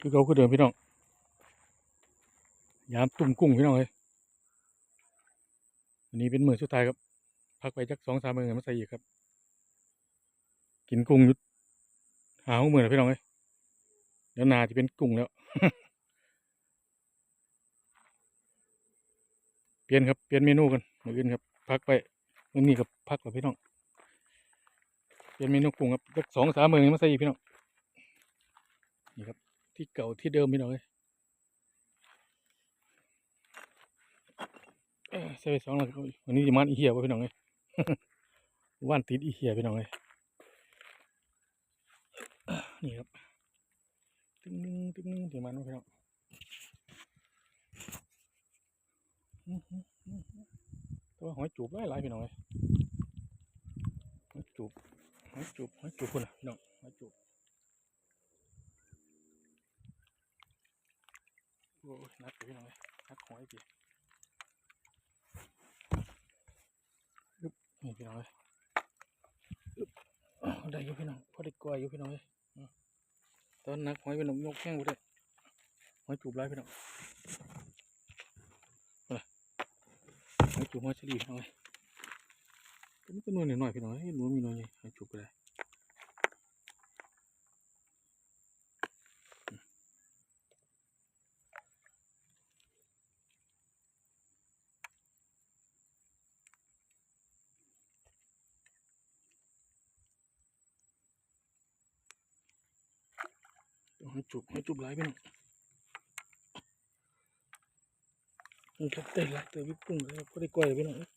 คือเขาคือเดิมพี่น้องยามตุ่มกุ้งพี่น้องเลยอันนี้เป็นมือสุดท้ายครับ พักไปจักสองสามมือมาใส่อีกครับ กินกุ้งยุดหาหัวมือแล้วพี่น้องเลยเดี๋ยวนาจะเป็นกุ้งแล้ว เปลี่ยนครับเปลี่ยนเมนูกันมืออื่นครับ พักไปมื้อนี้กับพักกับพี่น้องเปลี่ยนเมนูกุ้งครับจักสองสามมือมาใส่อีกพี่น้องนี่ครับ ที่เก่าที่เดิมพี่น้องเลยเอ้ยใส่ไปสองแล้ววันนี้จะมันอีเหี้ยวะพี่น้องเลยว่านติดอีเหี้ยพี่น้องเลยนี่ครับตึ้งนึงตึ้งนึงที่มันวะพี่น้องตัวหอยจูบหลายหลายๆพี่น้องเลยหอยจูบหอยจูบหอยจูบคนน่ะน้องหอยจูบ โอ้ยนัดไปพี่น้องเลยนัดหอยพี่อึ๊บนี่พี่น้องเลยได้อยู่พี่น้องพอได้กล้วยอยู่พี่น้องเลยตอนนักหอยพี่น้องยกแข้งไปได้หอยจูบไรพี่น้องเอาล่ะหอยจูบหอยเฉลี่พี่น้องเลยก็มีตัวน้อยหน่อยพี่น้องเอ้ยหนูมีน้อยใหญ่หอยจูบไปได้ อยจุบหอยจุบไรพี่น้องนี่ครับได้หลายตัวพี่กุ้งเลยก็ได้กล้วยพี่น้องเอ้ย